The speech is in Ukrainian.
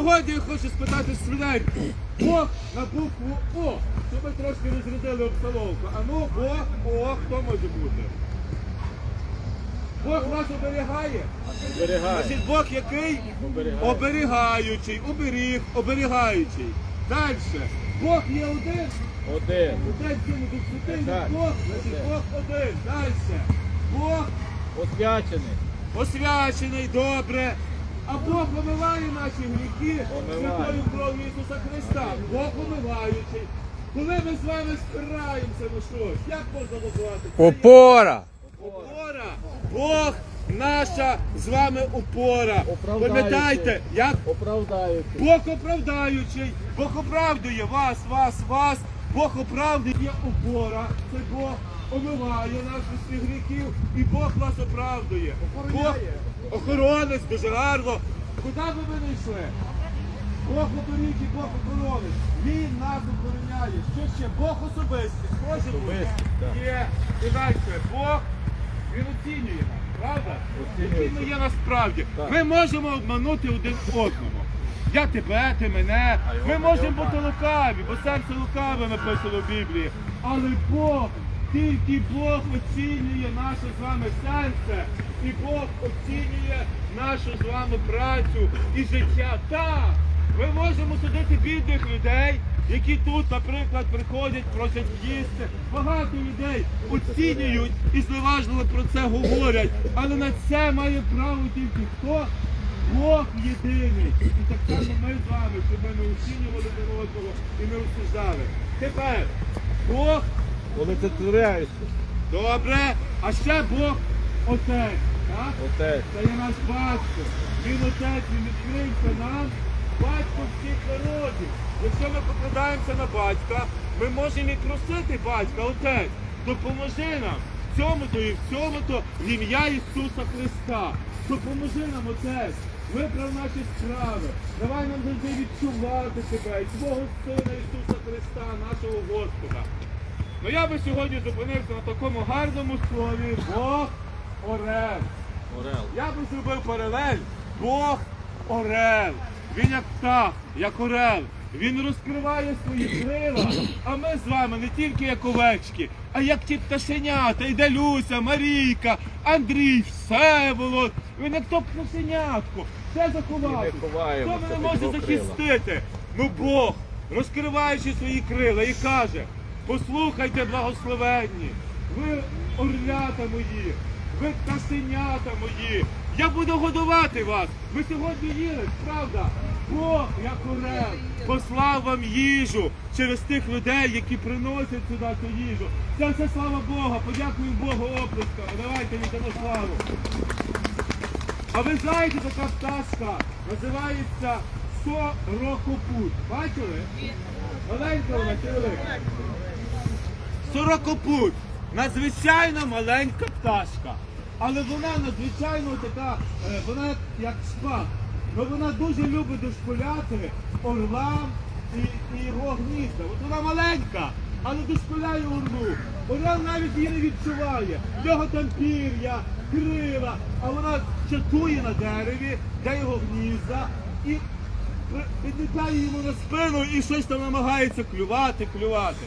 Сьогодні я хочу спитати швиденько. Бог на букву О, щоб ми трошки розрядили обстановку. А ну, Бог, О, хто може бути? Бог нас оберігає. Зберігай. Значить, Бог який? Оберігає. Оберігаючий, оберіг, оберігаючий. Далі. Бог є один. Один. Цьому Дух Святий, Так. Бог, значить Бог один. Далі. Бог Освячений. освячений, добре. А Бог омиває наші гріхи святою кров'ю Ісуса Христа. Бог омиваючий. Коли ми з вами спираємося на щось, як можна назвати? Опора! Опора. Бог наша з вами опора. Пам'ятайте, як Оправдаючий. Бог оправдаючий, Бог оправдує вас, вас, вас. Бог оправдує опора. Це Бог омиває нас від гріхів і Бог вас оправдує. Бог охоронець, дуже гарно. Куди би ви не йшли? Бог оберіг і Бог охоронець. Він нас охороняє. Що ще? Бог особистий. Схоже бути? Особистий. Є. І далі. Бог, він оцінює нас, правда? Оцінює. Який ми є насправді. Ми можемо обманути один одного. Я тебе, ти мене. Ми можемо бути лукаві, бо серце лукаве написано в Біблії. Але Бог, тільки Бог оцінює наше з вами серце. І Бог оцінює нашу з вами працю і життя. Так, ми можемо судити бідних людей, які тут, наприклад, приходять, просять їсти. Багато людей оцінюють і зневажливо про це говорять. Але на це має право тільки хто? Бог єдиний. І так само ми з вами, щоб ми не оцінювали один одного і не осуждали. Тепер Бог Коли ти творяєшся. добре, а ще Бог Отець. Так? Отець. Це є наш батько. Він отець, він відкрився нам. Батько всіх народів. Якщо ми покладаємося на батька, ми можемо і просити батька, отець, допоможи нам в цьому-то і в цьому-то в ім'я Ісуса Христа. Допоможи нам, отець. Виправ наші справи. Давай нам завжди відчувати тебе і свого Сина Ісуса Христа, нашого Господа. Ну я би сьогодні зупинився на такому гарному слові Бог Орел. Орел. Я би зробив паралель. Бог Орел. Він як птах, як орел. Він розкриває свої крила. А ми з вами не тільки як овечки, а як ті пташенята. Йде Люся, Марійка, Андрій, Всеволод. Він як то пташенятко. Все заховати. І Хто мене може захистити? Ну Бог, розкриваючи свої крила і каже, послухайте, благословенні, ви орлята мої, ви пташенята мої, я буду годувати вас. Ви сьогодні їли, правда? Бог, як орел, послав вам їжу через тих людей, які приносять сюди цю їжу. Це все слава Бога, подякуємо Богу оплесками. Давайте віддамо славу. А ви знаєте, така пташка називається сорокопут. Бачили? Маленька вона чи велика? Сорокопут. Надзвичайно маленька пташка. Але вона надзвичайно така, е, вона як, як шпак. Ну вона дуже любить дошкуляти орлам і, і його гнізда. От вона маленька, але дошкуляє орлу. Орел навіть її не відчуває. В нього там пір'я, крила, а вона чатує на дереві, де його гнізда, і підлітає йому на спину і щось там намагається клювати, клювати.